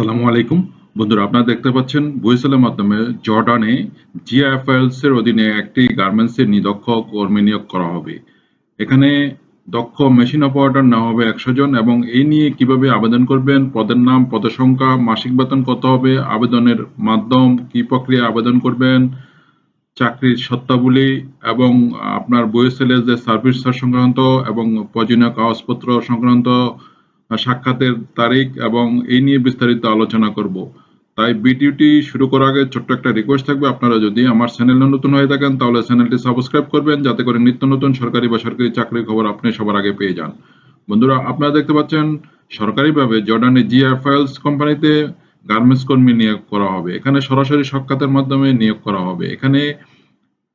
আসসালামু আলাইকুম। বন্ধুরা, আপনারা দেখতে পাচ্ছেন বুয়েসেলের মাধ্যমে জর্ডানে জিআইএফএলস এর অধীনে একটি গার্মেন্টসের নিদক্ষ কর্মী নিয়োগ করা হবে। এখানে দক্ষ মেশিন অপারেটর নেওয়া হবে একশো জন এবং এই নিয়ে কীভাবে আবেদন করবেন, পদের নাম পদের সংখ্যা মাসিক বেতন কত হবে, আবেদনের মাধ্যম, কি প্রক্রিয়া আবেদন করবেন, চাকরির সত্তাবলী এবং আপনার বুয়েসেলের যে সার্ভিস সংক্রান্ত এবং প্রয়োজনীয় কাগজপত্র সংক্রান্ত সাক্ষাতের তারিখ এবং এই নিয়ে বিস্তারিত আলোচনা করব। তাই ভিডিওটি শুরু করার আগে ছোট্ট একটা রিকোয়েস্ট থাকবে। আপনারা যদি আমার চ্যানেলে নতুন হয়ে থাকেন, তাহলে চ্যানেলটি সাবস্ক্রাইব করবেন। যাতে করে নিত্য নতুন সরকারি বা সরকারি চাকরির খবর আপনি সবার আগে পেয়ে যান। বন্ধুরা, আপনারা দেখতে পাচ্ছেন, সরকারিভাবে জর্ডানের জিআরফাইলস কোম্পানিতে গার্মেন্টস কর্মী নিয়োগ করা হবে। এখানে সরাসরি সাক্ষাতের মাধ্যমে নিয়োগ করা হবে। এখানে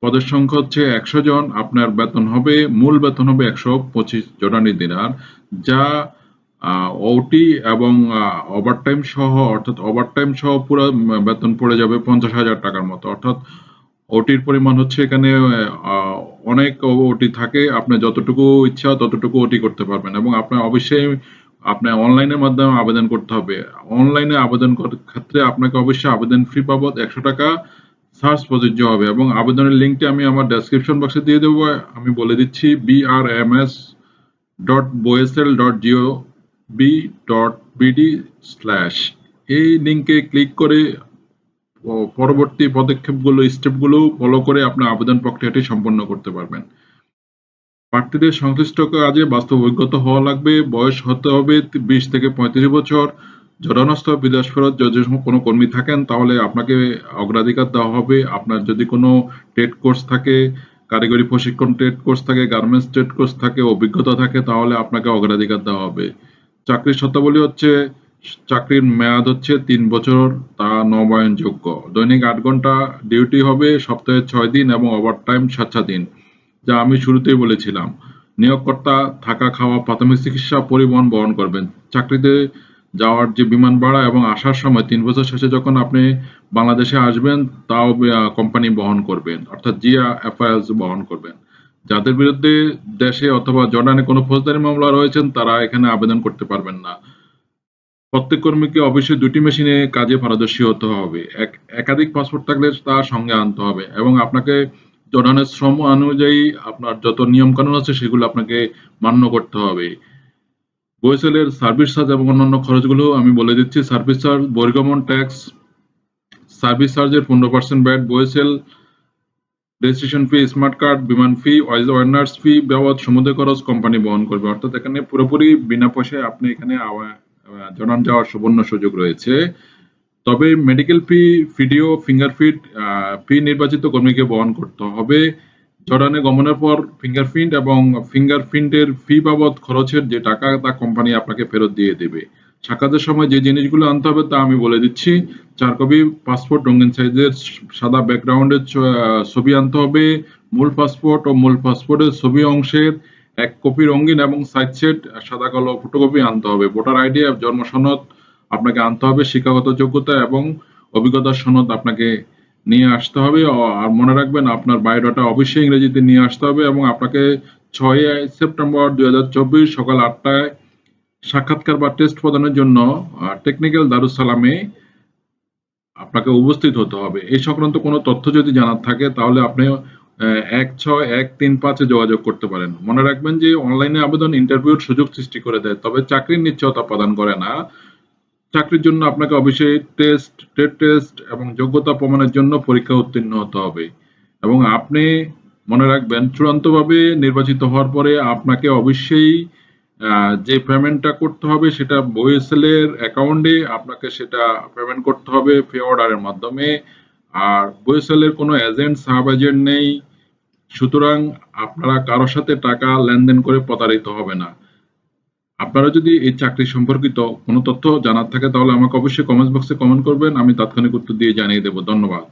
পদের সংখ্যা হচ্ছে একশো জন। আপনার বেতন হবে, মূল বেতন হবে একশো পঁচিশ জর্ডানি দিনার, যা ওটি এবং ওভারটাইম সহ, অর্থাৎ ওভারটাইম সহ পুরো বেতন পড়ে যাবে পঞ্চাশ হাজার টাকার মতো। অর্থাৎ ওটির পরিমাণ হচ্ছে এখানে অনেক ওটি থাকে। আপনি যতটুকু ইচ্ছা ততটুকু ওটি করতে পারবেন এবং আপনার অবশ্যই আপনার অনলাইনের মাধ্যমে আবেদন করতে হবে। অনলাইনে আবেদন করার ক্ষেত্রে আপনাকে অবশ্যই আবেদন ফি বাবদ একশো টাকা সার্চ প্রযোজ্য হবে এবং আবেদনের লিঙ্কটি আমি আমার ডেসক্রিপশন বক্সে দিয়ে দেবো। আমি বলে দিচ্ছি BRMS dot BOESL dot gov slash এই লিঙ্কে ক্লিক করে পরবর্তী পদক্ষেপগুলো স্টেপগুলো ফলো করে আপনার আবেদন প্রক্রিয়াটি সম্পন্ন করতে পারবেন। প্রার্থীদের সংশ্লিষ্ট কাজে বাস্তব অভিজ্ঞতা হওয়া লাগবে, বয়স হতে হবে বিশ থেকে পঁয়ত্রিশ বছর জড়ানস্থ বিদেশ ফেরত, যদি কোনো কর্মী থাকেন, তাহলে আপনাকে অগ্রাধিকার দেওয়া হবে। আপনার যদি কোনো টেট কোর্স থাকে কারিগরি প্রশিক্ষণ টেট কোর্স থাকে গার্মেন্টস টেট কোর্স থাকে, অভিজ্ঞতা থাকে, তাহলে আপনাকে অগ্রাধিকার দেওয়া হবে। চাকরির শর্তাবলী হচ্ছে, চাকরির মেয়াদ হচ্ছে তিন বছর, তা নবায়নযোগ্য। দৈনিক আট ঘণ্টা ডিউটি হবে, সপ্তাহে ছয় দিন এবং ওভারটাইম সাত সাত দিন, যা আমি শুরুতেই বলেছিলাম। নিয়োগকর্তা থাকা খাওয়া, প্রাথমিক চিকিৎসা, পরিবহন বহন করবেন। চাকরিতে যাওয়ার যে বিমান ভাড়া এবং আসার সময় তিন বছর শেষে যখন আপনি বাংলাদেশে আসবেন, তাও কোম্পানি বহন করবেন, অর্থাৎ জিয়া এফআইএস বহন করবেন। যাদের বিরুদ্ধে দেশে অথবা জর্ডানে কোনো ফৌজদারি মামলা রয়েছেন তারা এখানে আবেদন করতে পারবেন না। প্রত্যেক কর্মীকে অবশ্যই দুটি মেশিনে কাজে পারদর্শী হতে হবে। এক, একাধিক পাসপোর্ট থাকলে তা সঙ্গে আনতে হবে এবং আপনাকে জর্ডানের শ্রম অনুযায়ী আপনার যত নিয়ম কানুন আছে, সেগুলো আপনাকে মান্য করতে হবে। বইসেলের সার্ভিস চার্জ এবং অন্যান্য খরচগুলো আমি বলে দিচ্ছি। সার্ভিস চার্জ বহির্গমন ট্যাক্স, সার্ভিস চার্জের পনেরো percent VAT BOESL registration fee smart card বিমান ফি ওয়ার্নার্স ফি বাবদ সমুদ্র খরচ কোম্পানি বহন করবে। অর্থাৎ এখানে পুরোপুরি বিনা পয়সায় আপনি এখানে জনান যাওয়ার সুবর্ণ সুযোগ রয়েছে। তবে medical fee video fingerprint fee নির্বাচিত কর্মীকে বহন করতে হবে। জর্ডানে গমনের পর ফিঙ্গারপ্রিন্ট এবং ফিঙ্গারপ্রিন্টের ফি বাবদ খরচের যে টাকা, তা কোম্পানি আপনাকে ফেরত দিয়ে দেবে। সাক্ষাতের সময় যে জিনিসগুলো আনতে হবে তা আমি বলে দিচ্ছি। চার কপি পাসপোর্ট রঙিন সাইজের সাদা ব্যাকগ্রাউন্ডের ছবি আনতে হবে। মূল পাসপোর্ট ও মূল পাসপোর্টের ছবি অংশের এক কপি রঙিন এবং সাইড সেট সাদা কালো ফটোকপি আনতে হবে। ভোটার আইডি, জন্ম সনদ আপনাকে আনতে হবে, শিক্ষাগত যোগ্যতা এবং অভিজ্ঞতার সনদ আপনাকে নিয়ে আসতে হবে। আর মনে রাখবেন আপনার বায়োডাটা অবশ্যই ইংরেজিতে নিয়ে আসতে হবে এবং আপনাকে ছয় সেপ্টেম্বর দুই হাজার চব্বিশ সকাল আটটায় সাক্ষাৎকার বা টেস্ট প্রদানের জন্য টেকনিক্যাল দারুসালামে আপনাকে উপস্থিত হতে হবে। এই সংক্রান্ত কোনো তথ্য যদি জানার থাকে, তাহলে আপনি এক ছয় এক তিন পাঁচে যোগাযোগ করতে পারেন। মনে রাখবেন যে অনলাইনে আবেদন ইন্টারভিউর সুযোগ সৃষ্টি করে দেয়, তবে চাকরির নিশ্চয়তা প্রদান করে না। চাকরির জন্য আপনাকে অবশ্যই টেস্ট টেট টেস্ট এবং যোগ্যতা প্রমাণের জন্য পরীক্ষা উত্তীর্ণ হতে হবে। এবং আপনি মনে রাখবেন, চূড়ান্তভাবে নির্বাচিত হওয়ার পরে আপনাকে অবশ্যই যে পেমেন্টটা করতে হবে সেটা বইএসএল এর অ্যাকাউন্টে আপনাকে সেটা পেমেন্ট করতে হবে পে অর্ডারের মাধ্যমে। আর বইএসএল এর কোনো এজেন্ট সাব এজেন্ট নেই। সুতরাং আপনারা কারোর সাথে টাকা লেনদেন করে প্রতারিত হবে না। আপনারা যদি এই চাকরি সম্পর্কিত কোনো তথ্য জানার থাকে তাহলে আমাকে অবশ্যই কমেন্ট বক্সে কমেন্ট করবেন। আমি তাৎক্ষণিক উত্তর দিয়ে জানিয়ে দেবো। ধন্যবাদ।